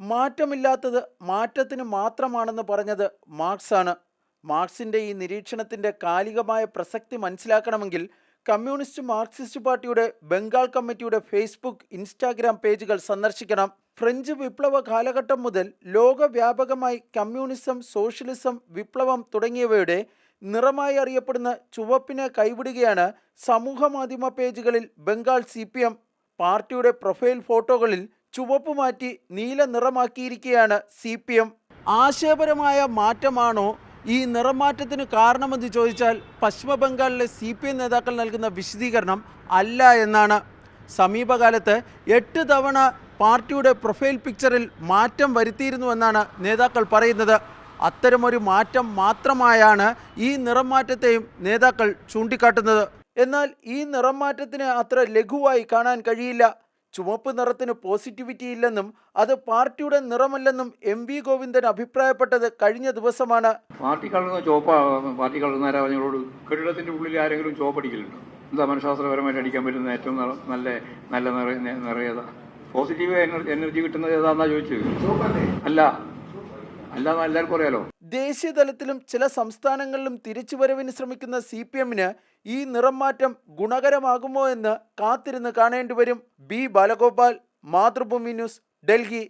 മാറ്റമില്ലാത്തത് മാറ്റത്തിന് മാത്രമാണെന്ന് പറഞ്ഞത് മാർക്സാണ്. മാർക്സിന്റെ ഈ നിരീക്ഷണത്തിന്റെ കാലികമായ പ്രസക്തി മനസ്സിലാക്കണമെങ്കിൽ കമ്മ്യൂണിസ്റ്റ് മാർക്സിസ്റ്റ് പാർട്ടിയുടെ ബംഗാൾ കമ്മിറ്റിയുടെ ഫേസ്ബുക്ക് ഇൻസ്റ്റാഗ്രാം പേജുകൾ സന്ദർശിക്കണം. ഫ്രഞ്ച് വിപ്ലവ കാലഘട്ടം മുതൽ ലോകവ്യാപകമായി കമ്മ്യൂണിസം സോഷ്യലിസം വിപ്ലവം തുടങ്ങിയവയുടെ നിറമായി അറിയപ്പെടുന്ന ചുവപ്പിനെ കൈവിടുകയാണ് സമൂഹമാധ്യമ പേജുകളിൽ ബംഗാൾ സി പാർട്ടിയുടെ പ്രൊഫൈൽ ഫോട്ടോകളിൽ ചുവപ്പ് മാറ്റി നീല നിറമാക്കിയിരിക്കുകയാണ് സി പി എം. ആശയപരമായ മാറ്റമാണോ ഈ നിറമാറ്റത്തിന് കാരണമെന്ന് ചോദിച്ചാൽ പശ്ചിമബംഗാളിലെ സി പി എം നേതാക്കൾ നൽകുന്ന വിശദീകരണം അല്ല എന്നാണ്. സമീപകാലത്ത് എട്ട് തവണ പാർട്ടിയുടെ പ്രൊഫൈൽ പിക്ചറിൽ മാറ്റം വരുത്തിയിരുന്നുവെന്നാണ് നേതാക്കൾ പറയുന്നത്. അത്തരമൊരു മാറ്റം മാത്രമായാണ് ഈ നിറം മാറ്റത്തെയും നേതാക്കൾ ചൂണ്ടിക്കാട്ടുന്നത്. എന്നാൽ ഈ നിറം മാറ്റത്തിന് അത്ര ലഘുവായി കാണാൻ കഴിയില്ല. ചുവപ്പ് നിറത്തിന് പോസിറ്റിവിറ്റി ഇല്ലെന്നും അത് പാർട്ടിയുടെ നിറമല്ലെന്നും എം വി ഗോവിന്ദൻ അഭിപ്രായപ്പെട്ടത് കഴിഞ്ഞ ദിവസമാണ്. പാർട്ടി കളർന്ന ചോപ്പ പാർട്ടി കളർന്ന പറഞ്ഞവരോട് കെട്ടിടത്തിന്റെ ഉള്ളിൽ ആരെങ്കിലും ചുവപ്പടിക്കലുണ്ടോ എന്താ മനഃശാസ്ത്രപരമായിട്ട് അടിക്കാൻ പറ്റുന്ന ഏറ്റവും നല്ല നല്ല നിറ നിറയേതാ പോസിറ്റീവ് എനർജി എനർജി കിട്ടുന്നത് ഏതാന്നാ ചോദിച്ചത്? അല്ല. അറിയാലോ? ദേശീയ തലത്തിലും ചില സംസ്ഥാനങ്ങളിലും തിരിച്ചുവരവിന് ശ്രമിക്കുന്ന സി പി എമ്മിന് ഈ നിറം മാറ്റം ഗുണകരമാകുമോ എന്ന് കാത്തിരുന്ന് കാണേണ്ടി വരും. B Balagopal Mathrubhumi news Delhi.